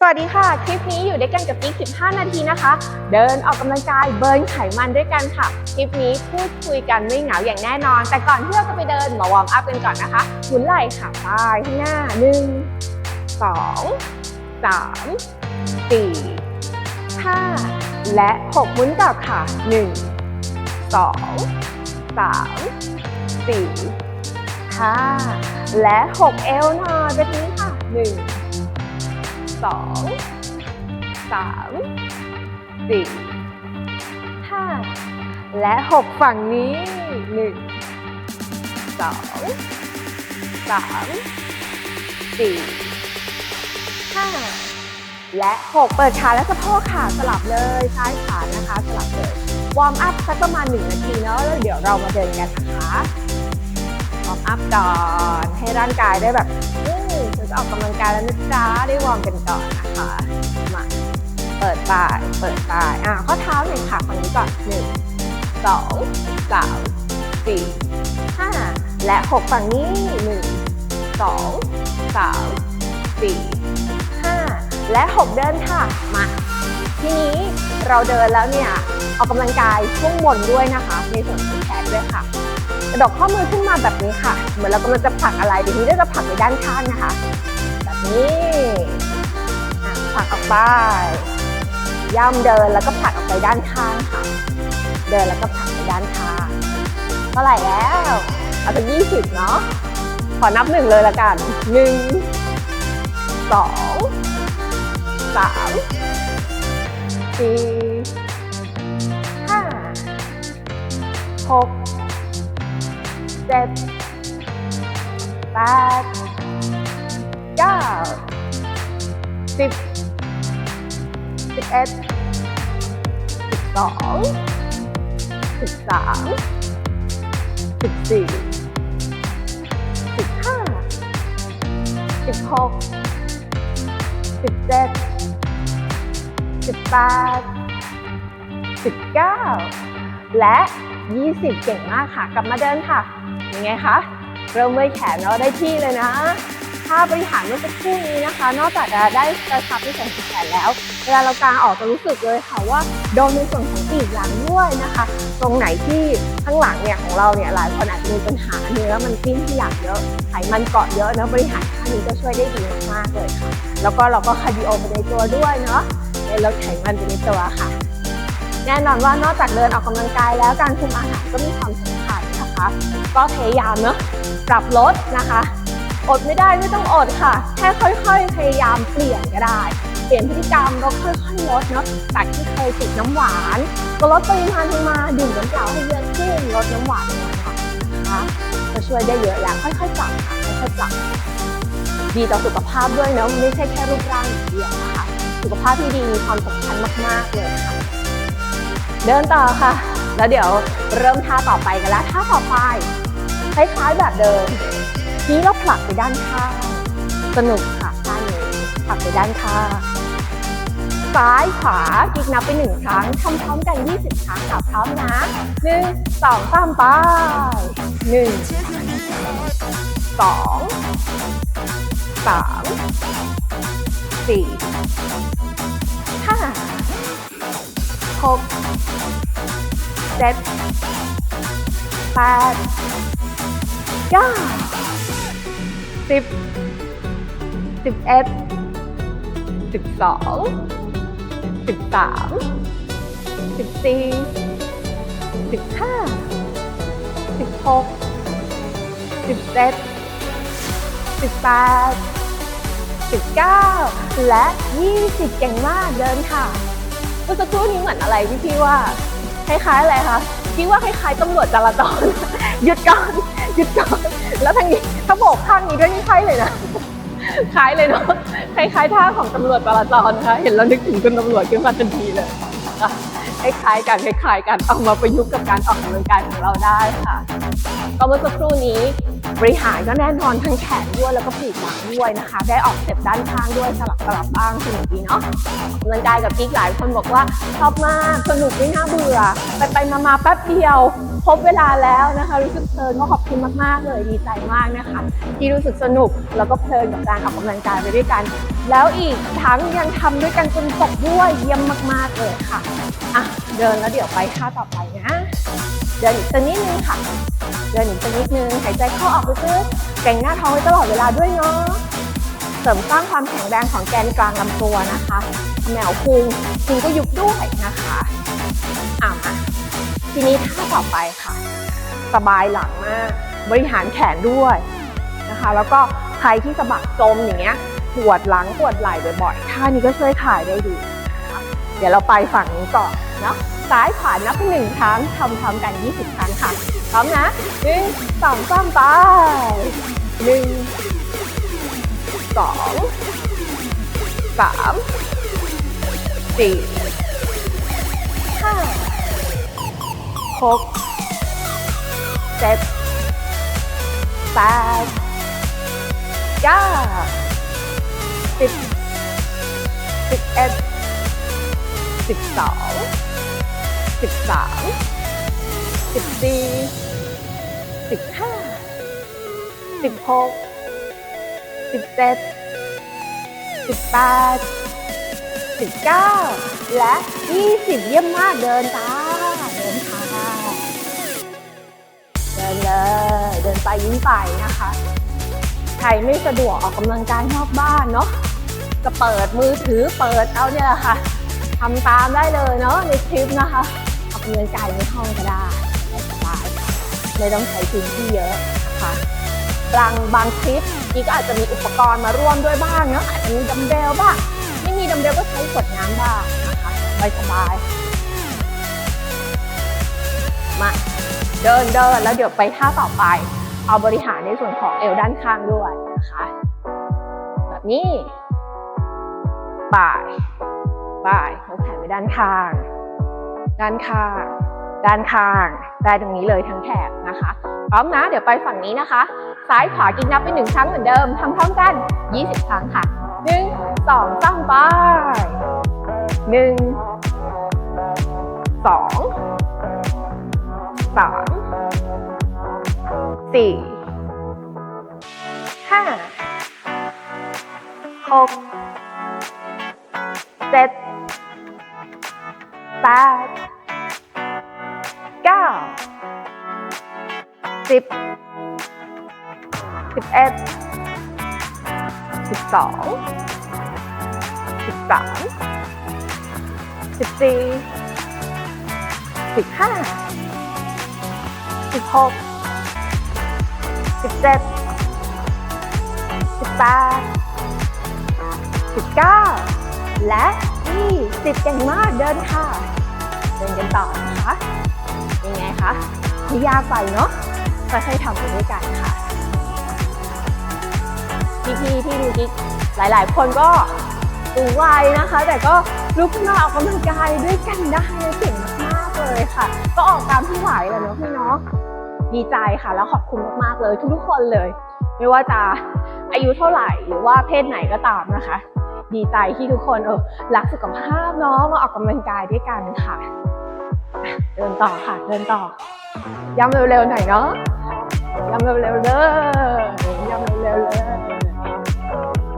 สวัสดีค่ะ คลิปนี้อยู่ด้วยกันกับกิ๊ก15 นาทีนะคะ เดินออกกำลังกายเบิร์นไขมันด้วยกันค่ะ คลิปนี้พูดคุยกันไม่เหงาอย่างแน่นอน แต่ก่อนที่เราจะไปเดินมาวอร์มอัพกันก่อนนะคะหมุนไหล่ค่ะไปข้างหน้า 1 2 3 4 5 และ 6 หมุนกลับค่ะ 1 2 3 4 5 และ 6 เอวหน่อยแบบนี้ค่ะ 1 สองสามสี่ห้าและหกฝั่งนี้หนึ่งสองสามสี่ห้าและหกเปิดขาและสะโพกขาสลับเลยซ้ายขานะคะสลับเลยวอร์มอัพสักประมาณหนึ่งนาทีเนาะแล้วเดี๋ยวเรามาเดินกันนะคะวอร์มอัพก่อนให้ร่างกายได้แบบ จะออกกำลังกายแล้วนะจ๊ะได้วอร์มกันก่อนนะคะมาเปิดปลายเปิดปลายอะข้อเท้าหนึ่งค่ะฝั่งนี้ก่อนหนึ่งสองสามสี่ห้าและหกฝั่งนี้หนึ่งสองสามสี่ห้าและหกเดินค่ะมาทีนี้เราเดินแล้วเนี่ยออกกำลังกายช่วงบนด้วยนะคะ ในส่วนของแขนด้วยค่ะ กระดกข้อมือขึ้นมาแบบนี้ค่ะ เหมือนเรากำลังจะผลักอะไรทีนี้เราจะผลักไปด้านข้างนะคะ แบบนี้ผลักออกไป ย่ำเดินแล้วก็ผลักออกไปด้านข้างค่ะ เดินแล้วก็ผลักไปด้านข้างเท่าไหร่แล้วเอาเป็นยี่สิบเนาะขอนับหนึ่งเลยละกันหนึ่งสองสามสี่ห้าหก เจ็ดแปดเก้าสิบสิบเอ็ดสิบสองสิบสามสิบสี่สิบห้าสิบหกสิบเจ็ดสิบแปดสิบเก้าและ 20 เก่งมากค่ะ กลับมาเดินค่ะ ยังไงคะเริ่มเมื่อยแขนแล้วได้ที่เลยนะท่าบริหารเมื่อสักครู่นี้นะคะ นอกจากจะได้กระชับในส่วนของแขนแล้ว เวลาเรากางออกจะรู้สึกเลยค่ะว่าโดนในส่วนของปีกหลังด้วยนะคะ ตรงไหนที่ข้างหลังเนี่ยของเราเนี่ยหลายคนอาจจะมีปัญหาเนื้อมันปิ้นที่หลังเยอะไขมันเกาะเยอะนะบริหารท่านี้ก็ช่วยได้ดีมากๆเลยค่ะ แล้วก็เราก็คาร์ดิโอไปในตัวด้วยเนาะได้ลดไขมันไปในตัวค่ะ แน่นอนว่านอกจากเดินออกกำลังกายแล้วการคุมอาหารก็มีความสำคัญ นะคะ ก็พยายามเนอะปรับลดนะคะ อดไม่ได้ไม่ต้องอดค่ะ แค่ค่อยๆ พยายามเปลี่ยนก็ได้ เปลี่ยนพฤติกรรมแล้วค่อยๆลดเนาะจากที่เคยติดน้ำหวาน ก็ลดปริมาณลงมาดื่มน้ำเปล่าให้เยอะขึ้นลดน้ำหวานลงมานะคะจะช่วยได้เยอะแล้วค่อยๆปรับค่ะค่อยๆปรับดีต่อสุขภาพด้วยเนาะไม่ใช่แค่รูปร่างอย่างเดียวนะคะ สุขภาพที่ดีมีความสำคัญมากๆเลยค่ะ เดินต่อค่ะ แล้วเดี๋ยวเริ่มท่าต่อไปกันแล้วท่าต่อไปคล้ายๆแบบเดิมทีนี้เราผลักไปด้านข้างสนุกค่ะท่านี้ผลักไปด้านข้างซ้ายขวากิ๊กนับไปหนึ่งครั้งทำพร้อมกัน 20 ครั้งค่ะพร้อมนะหนึ่งสองสามไปหนึ่งสองสามสี่ห้าหก เจ็ดแปดเก้าสิบสิบเอ็ดสิบสองสิบสามสิบสี่สิบห้าสิบหกสิบเจ็ดสิบแปดสิบเก้าและยี่สิบเก่งมากเดินค่ะเมื่อสักครู่นี้เหมือนอะไรพี่พี่ว่า คล้ายๆอะไรคะพี่ว่าคล้ายๆตำรวจจราจรหยุดก่อนหยุดก่อนแล้วทางนี้ถ้าโบกข้างนี้ด้วยนี่ใช่เลยนะคล้ายเลยเนาะคล้ายๆท่าของตำรวจจราจรนะคะเห็นแล้วนึกถึงคุณตำรวจขึ้นมาทันทีเลยคล้ายๆกันคล้ายๆกันเอามาประยุกต์กับการออกกำลังกายของเราได้ค่ะก็เมื่อสักครู่นี้ บริหารก็แน่นอนทั้งแขนด้วยแล้วก็ปีกหลังด้วยนะคะ ได้ออกสเต็ปด้านข้างด้วยสลับสลับบ้างสนุกดีเนาะกำลังกายกับกิ๊กหลายคนบอกว่าชอบมากสนุกไม่น่าเบื่อ ไปไปมามาแป๊บเดียวครบเวลาแล้วนะคะรู้สึกเพลินก็ขอบคุณมาก ๆ เลยดีใจมากนะคะ ที่รู้สึกสนุกแล้วก็เพลินกับการออกกำลังกายไปด้วยกัน แล้วอีกทั้งยังทำด้วยกันจนจบด้วยเยี่ยมมาก ๆ เลยค่ะอะเดินแล้วเดี๋ยวไปท่าต่อไปนะ เดินอีกสักนิดนึงค่ะ เดินอีกสักนิดนึงหายใจเข้าออกลึกๆเก่งหน้าท้องไว้ตลอดเวลาด้วยเนาะเสริมสร้างความแข็งแรงของแกนกลางลำตัวนะคะแนวพุงพุงก็ยุบด้วยนะคะอะมาทีนี้ท่าต่อไปค่ะ สบายหลังมาก บริหารแขนด้วยนะคะ แล้วก็ใครที่สะบักจมอย่างเงี้ยปวดหลังปวดไหล่บ่อยๆท่านี้ก็ช่วยขายได้ดีเดี๋ยวเราไปฝั่งนี้ก่อนเนาะ ซ้ายขวานับเป็นหนึ่งครั้งทำพร้อมกัน 20 ครั้งค่ะ พร้อมนะหนึ่งสองสามไปหนึ่งสองสามสี่ห้าหกเจ็ดแปดเก้าสิบสิบเอ็ดสิบสอง สิบสามสิบสี่สิบห้าสิบหกสิบเจ็ดสิบแปดสิบเก้าและยี่สิบเยี่ยมมากเดินตาเดินค่ะเดินเลยเดินไปยิ้มไปนะคะ ใครไม่สะดวกออกกำลังกายนอกบ้านเนาะก็เปิดมือถือเปิดเอาเนี่ยแหละค่ะทำตามได้เลยเนาะในคลิปนะคะ ออกกำลังกายในห้องก็ได้สบายค่ะไม่ต้องใช้พื้นที่เยอะนะคะบางบางคลิปนี่ก็อาจจะมีอุปกรณ์มาร่วมด้วยบ้างเนาะอาจจะมีดัมเบลบ้างไม่มีดัมเบลก็ใช้ขวดน้ำบ้างนะคะสบายสบายๆมาเดินเดินแล้วเดี๋ยวไปท่าต่อไป เอาบริหารในส่วนของเอวด้านข้างด้วยนะคะแบบนี้บ่ายบ่ายยกแขนไปด้านข้าง ด้านข้าง ด้านข้างได้ตรงนี้เลยทั้งแถบนะคะ พร้อมนะ เดี๋ยวไปฝั่งนี้นะคะ ซ้ายขวากินนับเป็นหนึ่งครั้งเหมือนเดิมทำพร้อมกัน 20 ครั้งค่ะหนึ่งสองสามไปหนึ่งสองสามสี่ห้าหกเจ็ดแปด สิบเอ็ดสิบสองสิบสามสิบสี่สิบห้าสิบหกสิบเจ็ดสิบแปดสิบเก้าและยี่สิบเก่งมากเดินค่ะ เดินกันต่อนะคะ ยังไงคะไม่ยากไปเนาะก็ใช้ทำไปด้วยกันค่ะ พี่ๆที่ดูกิ๊กหลายๆ คนก็สูงวัยนะคะ แต่ก็ลุกขึ้นมาออกกำลังกายด้วยกันได้เก่งมากๆเลยค่ะ ก็ออกตามที่ไหวแหละเนาะพี่เนาะดีใจค่ะ แล้วขอบคุณมากๆเลยทุกๆคนเลย ไม่ว่าจะอายุเท่าไหร่หรือว่าเพศไหนก็ตามนะคะ ดีใจที่ทุกคนเออรักสุขภาพเนาะมาออกกำลังกายด้วยกันค่ะเดินต่อค่ะเดินต่อย่ำเร็วๆหน่อยเนาะย่ำเร็วๆเลยย่ำเร็วๆเลย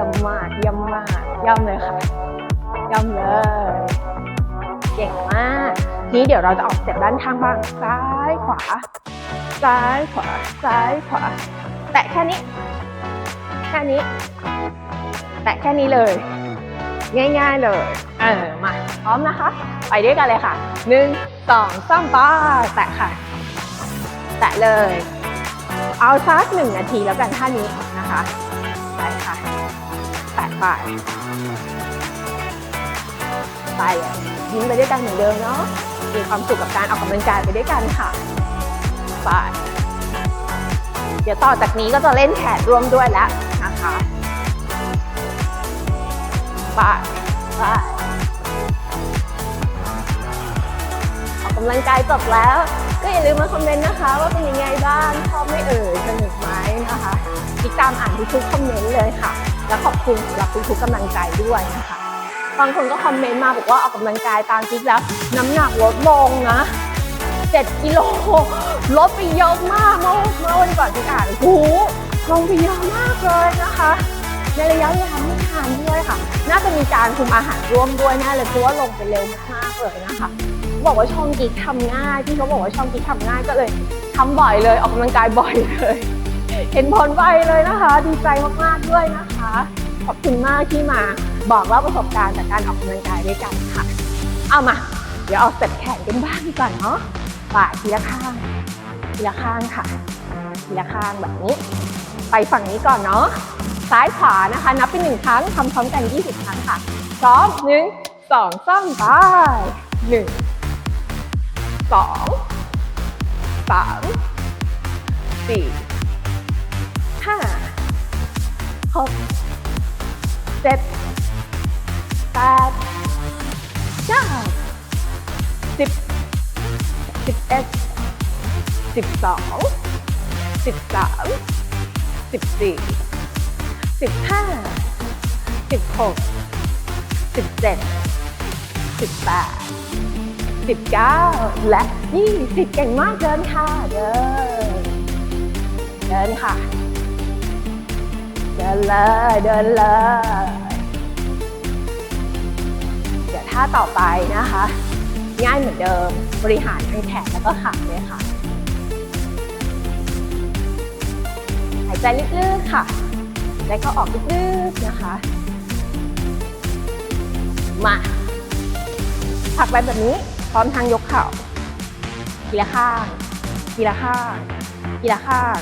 ย่ำมากย่ำมากย่ำเลยค่ะย่ำเลย เก่งมาก นี้เดี๋ยวเราจะออกเสเต็ปด้านข้างบ้าง ซ้ายขวา ซ้ายขวา ซ้ายขวา แตะแค่นี้ แค่นี้ แตะแค่นี้เลย ง่าย ๆเลย เออ มา พร้อมนะคะ ไปด้วยกันเลยค่ะ หนึ่ง สองสามป้าแตะค่ะ แตะเลย เอาสักหนึ่งนาทีแล้วกันท่านี้นะคะ ไป ไปเลยยิ้มไปด้วยกันเหมือนเดิมเนาะมีความสุขกับการออกกำลังกายไปด้วยกันค่ะ ไป เดี๋ยวต่อจากนี้ก็จะเล่นแขนร่วมด้วยแล้วนะคะไปไปออกกำลังกายจบแล้ว ก็อย่าลืมมาคอมเมนต์นะคะ ว่าเป็นยังไงบ้างชอบไม่เอ่ยสนุกไหมนะคะติดตามอ่านทุกๆคอมเมนต์เลยค่ะ และขอบคุณสำหรับทุกๆกำลังใจด้วยนะคะบางคนก็คอมเมนต์มาบอกว่าออกกำลังกายตามจิ๊กแล้ว น้ำหนักลดลงนะ 7 กิโลลดไปเยอะมากเมื่อเมื่อวันก่อนที่อ่านโอ้โหลงไปเยอะมากเลยนะคะ ในระยะเวลาไม่นานด้วยค่ะ น่าจะมีการคุมอาหารร่วมด้วยแน่เลยเพราะว่าลงไปเร็วมากๆเลยนะคะ บอกว่าช่องกิ๊กทำง่ายที่เขาบอกว่าช่องกิ๊กทำง่ายก็เลยทำบ่อยเลยออกกำลังกายบ่อยเลย เห็นผลไวเลยนะคะ ดีใจมากๆด้วยนะคะ ขอบคุณมากที่มาบอกเล่าประสบการณ์จากการออกกำลังกายด้วยกันค่ะ เอามา เดี๋ยวเอาสเต็ปแขนกันบ้างดีกว่อนเนาะบ่ายทีละข้าง ทีละข้างค่ะ ทีละข้างแบบนี้ ไปฝั่งนี้ก่อนเนาะ ซ้ายขวานะคะ นับเป็นหนึ่งครั้งทำพร้อมกัน 20 ครั้งค่ะพร้อมหนึ่งสองสามไปหนึ่งสองสามสี่ ห้าหกเจ็ดแปดเก้าสิบสิบเอ็ดสิบสองสิบสามสิบสี่สิบห้าสิบหกสิบเจ็ดสิบแปดสิบเก้าและยี่สิบเก่งมากเดินค่ะ เดิน เดินค่ะ ดินเลยเดินเลยเดี๋ยวท่าต่อไปนะคะ ง่ายเหมือนเดิมบริหารทั้งแขนแล้วก็ขาเลยค่ะ หายใจลึกๆค่ะ แล้วก็ออกลึกๆนะคะ มาผักไปแบบนี้พร้อมทางยกเข่าทีละข้างทีละข้างทีละข้าง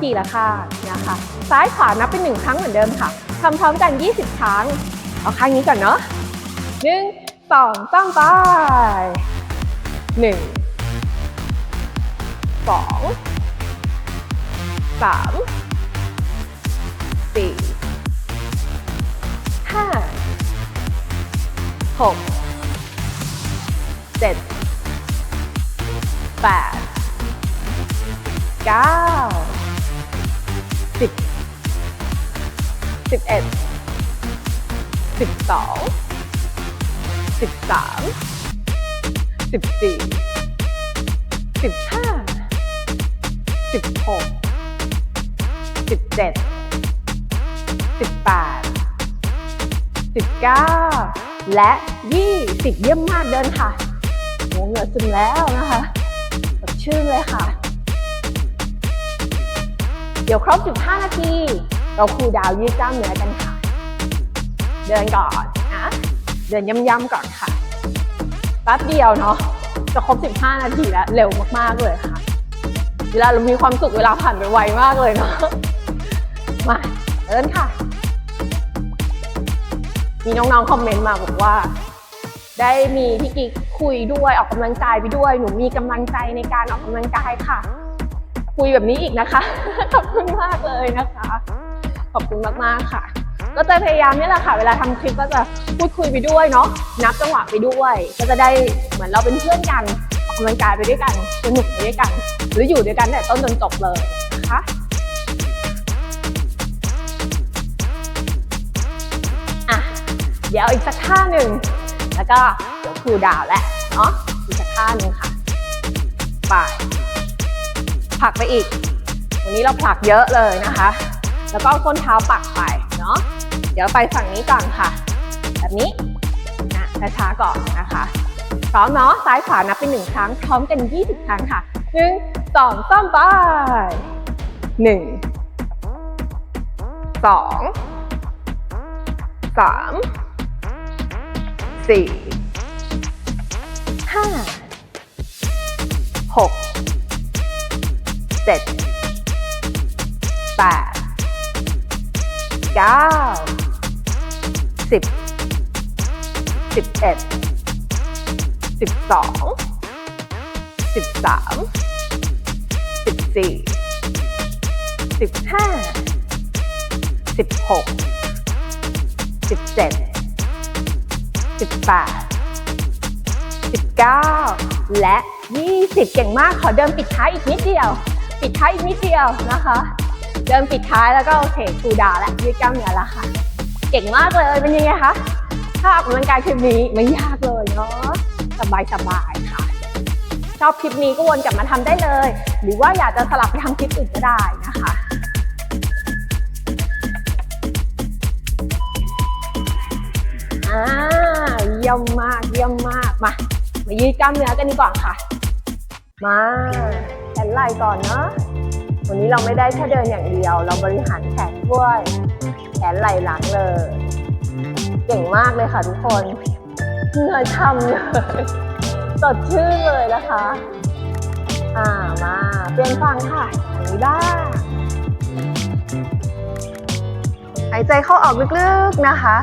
ทีละข้างนะคะ ซ้ายขวานับเป็นหนึ่งครั้งเหมือนเดิมค่ะทำพร้อมกัน 20 ครั้ง เอาข้างนี้ก่อนเนาะหนึ่งสองสามไปหนึ่งสองสามสี่ห้าหกเจ็ดแปดเก้า สิบสิบเอ็ดสิบสองสิบสามสิบสี่สิบห้าสิบหกสิบเจ็ดสิบแปดสิบเก้าและยี่สิบเยี่ยมมากเดินค่ะโหเหงื่อซึมแล้วนะคะสดชื่นเลยค่ะ เดี๋ยวครบ 15 นาที เราคูดาวยืดกล้ามเนื้อกันค่ะ เดินก่อนนะ เดินย่ำๆก่อนค่ะ แป๊บเดียวเนาะ จะครบ 15 นาทีแล้ว เร็วมากๆเลยค่ะ เวลาเรามีความสุขเวลาผ่านไปไวมากเลยเนาะ มาเดินค่ะ มีน้องๆ คอมเมนต์มาบอกว่า ได้มีพี่กิ๊กคุยด้วยออกกำลังกายไปด้วย หนูมีกำลังใจในการออกกำลังกายค่ะ คุยแบบนี้อีกนะคะ ขอบคุณมากเลยนะคะ ขอบคุณมากๆค่ะ ก็จะพยายามนี่แหละค่ะ เวลาทำคลิปก็จะพูดคุยไปด้วยเนาะนับจังหวะไปด้วย ก็จะได้เหมือนเราเป็นเพื่อนกันออกกำลังกายไปด้วยกันสนุกไปด้วยกัน หรืออยู่ด้วยกันแต่ต้นจนจบเลยนะคะอะเดี๋ยวอีกสักท่าหนึ่งแล้วก็เดี๋ยวคูดาวแหละเนาะอีกสักท่าหนึ่งค่ะไป ผลักไปอีก วันนี้เราผลักเยอะเลยนะคะ แล้วก็ส้นเท้าปักไปเนาะ เดี๋ยวไปฝั่งนี้ก่อนค่ะ แบบนี้นะช้าๆก่อนนะคะ พร้อมเนาะ ซ้ายขวานับเป็นหนึ่งครั้ง พร้อมกัน 20 ครั้งค่ะหนึ่งสองสามไปหนึ่งสองสามสี่ห้าหก เจ็ดแปดเก้าสิบสิบเอ็ดสิบสองสิบสามสิบสี่สิบห้าสิบหกสิบเจ็ดสิบแปดสิบเก้าและ20เก่งมากขอเดินปิดท้ายอีกนิดเดียว ปิดท้ายอีกนิดเดียวนะคะ เดินปิดท้ายแล้วก็โอเคครูดาวและยืดกล้ามเนื้อแล้วค่ะ เก่งมากเลยเป็นยังไงคะถ้าออกกำลังกายคลิปนี้ไม่ยากเลยเนาะสบายสบายๆค่ะ ชอบคลิปนี้ก็วนกลับมาทำได้เลย หรือว่าอยากจะสลับไปทำคลิปอื่นก็ได้นะคะอ่าเยี่ยมมากเยี่ยมมากมามายืดกล้ามเนื้อกันดีกว่าค่ะ มา ขนไหล่ก่อนเนาะวันนี้เราไม่ได้แค่เดินอย่างเดียว เราบริหารแขนด้วย แขนไหล่หลังเลย เก่งมากเลยค่ะทุกคนเหงื่อช่ำเลยสดชื่นเลยนะคะ อ่ามาเปลี่ยนฟังค่ะอย่างนี้บ้างหายใจเข้าออกลึกๆนะคะ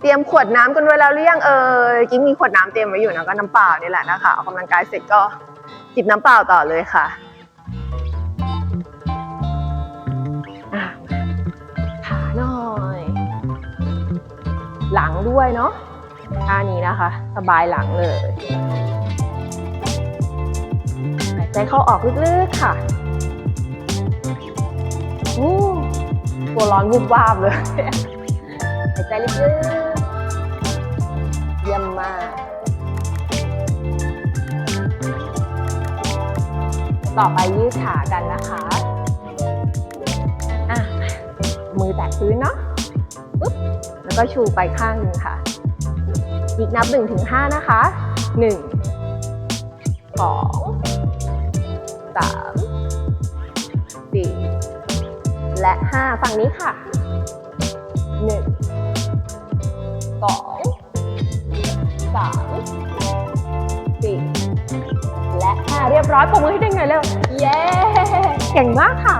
เตรียมขวดน้ำกันไว้แล้วหรือยังเอ่ยกิ๊งมีขวดน้ำเตรียมไว้อยู่นะก็น้ำเปล่านี่แหละนะคะออกกำลังกายเสร็จก็ จิบน้ำเปล่าต่อเลยค่ะอะขาหน่อย หลังด้วยเนาะท่านี้นะคะ สบายหลังเลยหายใจเข้าออกลึกๆค่ะอู้ตัวร้อนวุบวาบเลย หายใจลึกๆเยี่ยมมาก ต่อไปยืดขากันนะคะอะมือแตะพื้นเนาะปุ๊บแล้วก็ชูไปข้างหนึ่งค่ะ อีกนับ1นถึงหนะคะ 1 2 3 4 และ 5 ฝั่งนี้ค่ะ 1 2 3 ยบร้อยปรบมือให้ได้ไงเร็ว เย้ เก่งมากค่ะ